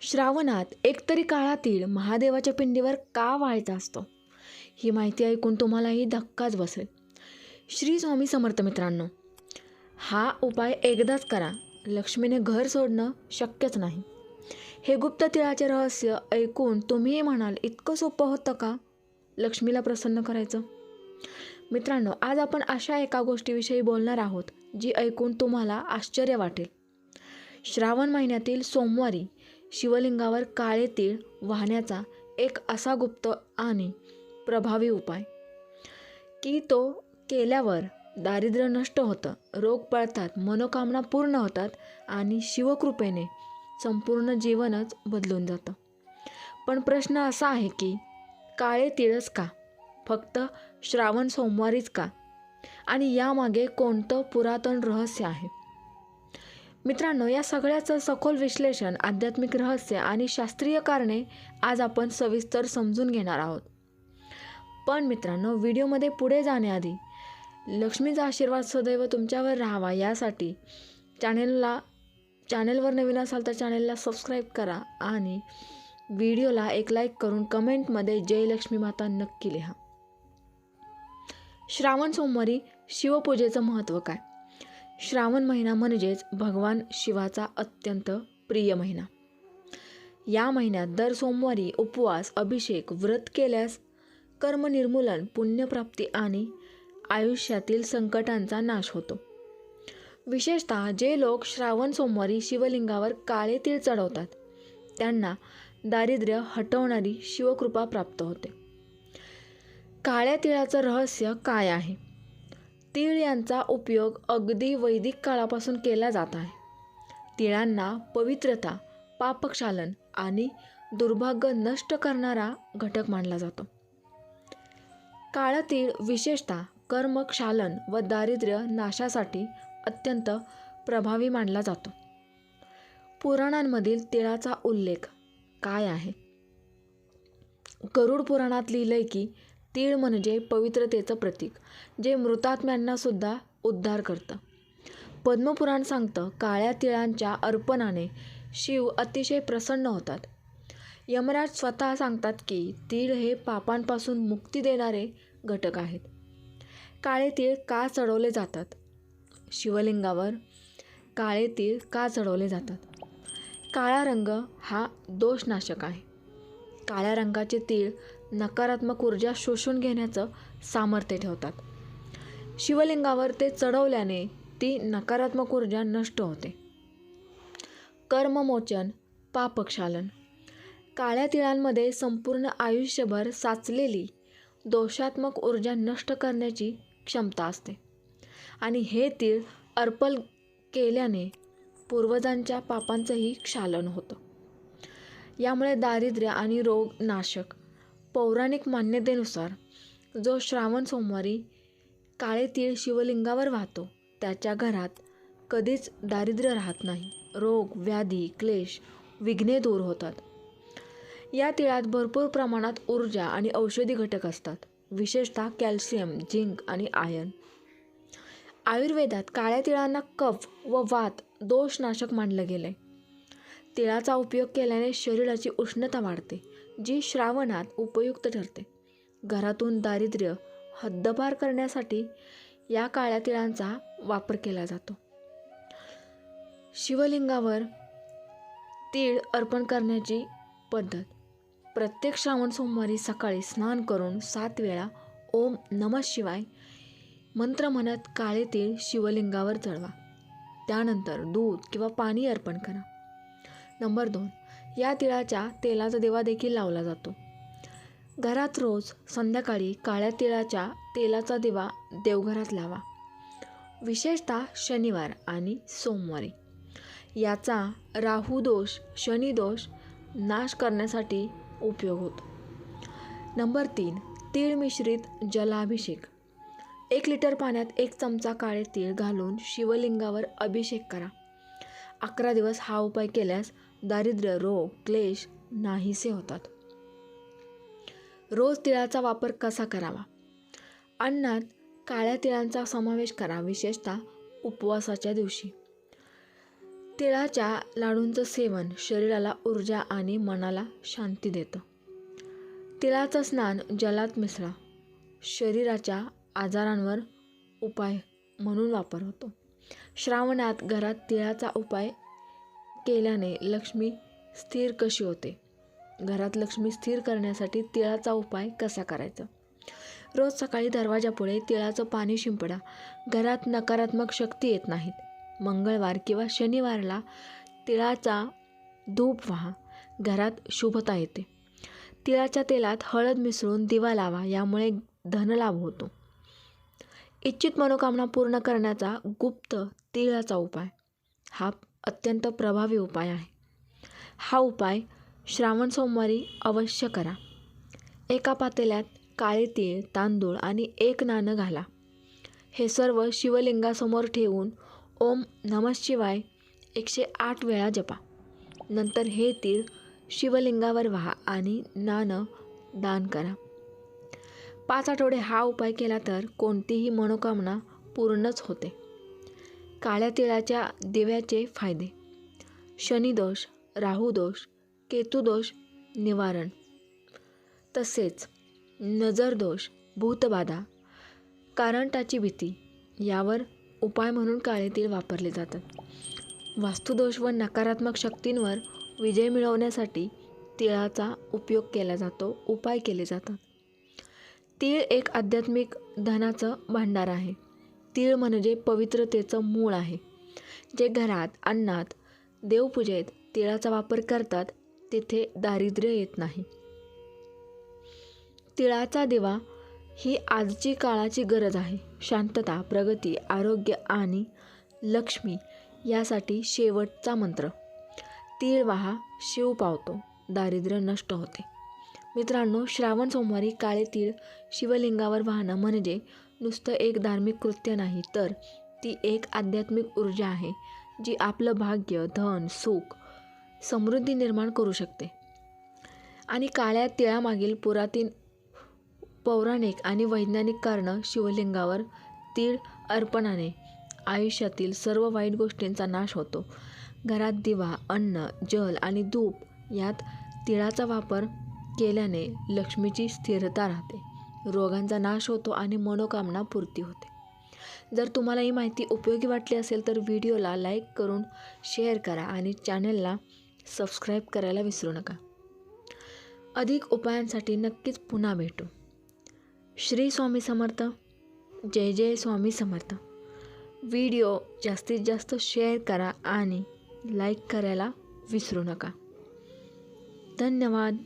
श्रावणात एकतरी काळातील महादेवाच्या पिंडीवर का व्हायचा असतो? ही माहिती ऐकून तुम्हालाही धक्काच बसेल. श्री स्वामी समर्थ मित्रांनो हा उपाय एकदाच करा. लक्ष्मीने घर सोडणं शक्यच नाही. हे गुप्त तिळाचे रहस्य ऐकून तुम्हीही म्हणाल इतकं सोपं होतं का? लक्ष्मीला प्रसन्न करायचं? मित्रांनो आज आपण अशा एका गोष्टीविषयी बोलणार आहोत जी ऐकून तुम्हाला आश्चर्य वाटेल. श्रावण महिन्यातील सोमवारी शिवलिंगावर काळे तीळ वाहण्याचा एक असा गुप्त आणि प्रभावी उपाय. की तो केल्यावर दारिद्र्य नष्ट होतं रोग पळतात मनोकामना पूर्ण होतात आणि शिवकृपेने संपूर्ण जीवनच बदलून जातं. पण प्रश्न असा आहे की काळे तिळच का? फक्त श्रावण सोमवारीच का? आणि यामागे कोणतं पुरातन रहस्य आहे? मित्रांनो या सगळ्याचं सखोल विश्लेषण आध्यात्मिक रहस्य आणि शास्त्रीय कारणे आज आपण सविस्तर समजून घेणार आहोत. पण मित्रांनो व्हिडिओमध्ये पुढे जाण्याआधी लक्ष्मीचा आशीर्वाद सदैव तुमच्यावर राहावा यासाठी चॅनेलला चॅनेलवर नवीन असाल तर चॅनेलला सबस्क्राईब करा आणि व्हिडिओला एक लाईक करून कमेंटमध्ये जय लक्ष्मी माता नक्की लिहा. श्रावण सोमवारी शिवपूजेचं महत्त्व काय? श्रावण महिना म्हणजेच भगवान शिवाचा अत्यंत प्रिय महिना. या महिन्यात दर सोमवारी उपवास अभिषेक व्रत केल्यास कर्मनिर्मूलन पुण्यप्राप्ती आणि आयुष्यातील संकटांचा नाश होतो. विशेषतः जे लोक श्रावण सोमवारी शिवलिंगावर काळे तीळ चढवतात त्यांना दारिद्र्य हटवणारी शिवकृपा प्राप्त होते. काळ्या तिळाचं रहस्य काय आहे? तीळ यांचा उपयोग अगदी वैदिक काळापासून केला जात आहे. तिळांना पवित्रता पापक्षालन आणि दुर्भाग्य नष्ट करणारा घटक मानला जातो. काळं तीळ विशेषतः कर्मक्षालन व दारिद्र्य नाशासाठी अत्यंत प्रभावी मानला जातो. पुराणांमधील तिळाचा उल्लेख काय आहे? गरुड पुराणात लिहिलंय की तीळ म्हणजे पवित्रतेचं प्रतीक जे मृतात्म्यांनासुद्धा उद्धार करतं. पद्मपुराण सांगतं काळ्या तिळांच्या अर्पणाने शिव अतिशय प्रसन्न होतात. यमराज स्वतः सांगतात की तीळ हे पापांपासून मुक्ती देणारे घटक आहेत. काळे तीळ का चढवले जातात? शिवलिंगावर काळे तीळ का चढवले जातात? काळा रंग हा दोषनाशक आहे. काळ्या रंगाचे तीळ नकारात्मक ऊर्जा शोषून घेण्याचं सामर्थ्य ठेवतात. शिवलिंगावर ते चढवल्याने ती नकारात्मक ऊर्जा नष्ट होते. कर्ममोचन पापक्षालन. काळ्या तिळांमध्ये संपूर्ण आयुष्यभर साचलेली दोषात्मक ऊर्जा नष्ट करण्याची क्षमता असते. आणि हे तीळ अर्पण केल्याने पूर्वजांच्या पापांचंही क्षालन होतं. यामुळे दारिद्र्य आणि रोग नाशक पौराणिक मान्यतेनुसार जो श्रावण सोमवारी काळे तीळ शिवलिंगावर वाहतो त्याच्या घरात कधीच दारिद्र्य राहत नाही. रोग व्याधी क्लेश विघ्ने दूर होतात. या तिळात भरपूर प्रमाणात ऊर्जा आणि औषधी घटक असतात. विशेषतः कॅल्शियम झिंक आणि आयर्न. आयुर्वेदात काळ्या तिळांना कफ व वात दोषनाशक मानलं गेलं आहे तिळाचा उपयोग केल्याने शरीराची उष्णता वाढते जी श्रावणात उपयुक्त ठरते. घरातून दारिद्र्य हद्दपार करण्यासाठी या काळ्या तिळांचा वापर केला जातो. शिवलिंगावर तीळ अर्पण करण्याची पद्धत. प्रत्येक श्रावण सोमवारी सकाळी स्नान करून सात वेळा ओम नम शिवाय मंत्र म्हणत काळे तीळ शिवलिंगावर चढवा. त्यानंतर दूध किंवा पाणी अर्पण करा. नंबर दोन. या तिळाच्या तेलाचा दिवा देखील लावला जातो. घरात रोज संध्याकाळी काळ्या तिळाच्या तेलाचा दिवा देवघरात लावा. विशेषतः शनिवार आणि सोमवारी. याचा राहूदोष शनिदोष नाश करण्यासाठी उपयोग होतो. नंबर तीन. तीळ मिश्रित जलाभिषेक. एक लिटर पाण्यात एक चमचा काळे तीळ घालून शिवलिंगावर अभिषेक करा. अकरा दिवस हा उपाय केल्यास दारिद्र्य रोग क्लेश नाहीसे होतात. रोज तिळाचा वापर कसा करावा? अन्नात काळ्या तिळांचा समावेश करा विशेषतः उपवासाच्या दिवशी. तिळाच्या लाडूंचं सेवन शरीराला ऊर्जा आणि मनाला शांती देतं. तिळाचं स्नान जलात मिसळा शरीराच्या आजारांवर उपाय म्हणून वापर होतो. श्रावणात घरात तिळाचा उपाय केल्याने लक्ष्मी स्थिर कशी होते? घरात लक्ष्मी स्थिर करण्यासाठी तिळाचा उपाय कसा करायचा? रोज सकाळी दरवाजापुढे तिळाचं पाणी शिंपडा. घरात नकारात्मक शक्ती येत नाहीत. मंगळवार किंवा शनिवारला तिळाचा धूप व्हा. घरात शुभता येते. तिळाच्या तेलात हळद मिसळून दिवा लावा यामुळे धनलाभ होतो. इच्छित मनोकामना पूर्ण करण्याचा गुप्त तिळाचा उपाय. हा अत्यंत प्रभावी उपाय आहे. हा उपाय श्रावण सोमवारी अवश्य करा. एका पातेल्यात काळे तीळ तांदूळ आणि एक नाणं घाला. हे सर्व शिवलिंगासमोर ठेवून ओम नमः शिवाय एकशे आठ वेळा जपा. नंतर हे तीळ शिवलिंगावर व्हा आणि नाणं दान करा. पाच आठवडे हा उपाय केला तर कोणतीही मनोकामना पूर्णच होते. काळ्या तिळाच्या दिव्याचे फायदे. शनिदोष राहुदोष केतुदोष निवारण. तसेच नजरदोष भूतबाधा कारंटाची भीती यावर उपाय म्हणून काळे तीळ वापरले जातात. वास्तुदोष व नकारात्मक शक्तींवर विजय मिळवण्यासाठी तिळाचा उपयोग केला जातो उपाय केले जातात. तीळ एक आध्यात्मिक धनाचं भांडार आहे. तीळ म्हणजे पवित्रतेचं मूळ आहे. जे घरात अन्नात देवपूजेत तिळाचा वापर करतात तिथे दारिद्र्य येत नाही. तिळाचा दिवा ही आजची काळाची गरज आहे. शांतता प्रगती आरोग्य आणि लक्ष्मी यासाठी शेवटचा मंत्र. तीळ वाहा शिव पावतो दारिद्र्य नष्ट होते. मित्रांनो श्रावण सोमवारी काळे तीळ शिवलिंगावर वाहणं म्हणजे नुसतं एक धार्मिक कृत्य नाही तर ती एक आध्यात्मिक ऊर्जा आहे जी आपलं भाग्य धन सुख समृद्धी निर्माण करू शकते. आणि काळ्या तिळामागील पुरातीन पौराणिक आणि वैज्ञानिक कारणं शिवलिंगावर तीळ अर्पणाने आयुष्यातील सर्व वाईट गोष्टींचा नाश होतो. घरात दिवा अन्न जल आणि धूप यात तिळाचा वापर केल्याने लक्ष्मीची स्थिरता राहते. रोगांचा नाश होतो आणि मनोकामना पूर्ती होते. जर तुम्हाला ही माहिती उपयोगी वाटली असेल तर व्हिडिओला लाईक करून शेअर करा आणि चॅनलला सबस्क्राईब करायला विसरू नका. अधिक उपायांसाठी नक्कीच पुन्हा भेटू. श्री स्वामी समर्थ. जय जय स्वामी समर्थ. व्हिडिओ जास्तीत जास्त शेअर करा आणि लाईक करायला विसरू नका. धन्यवाद.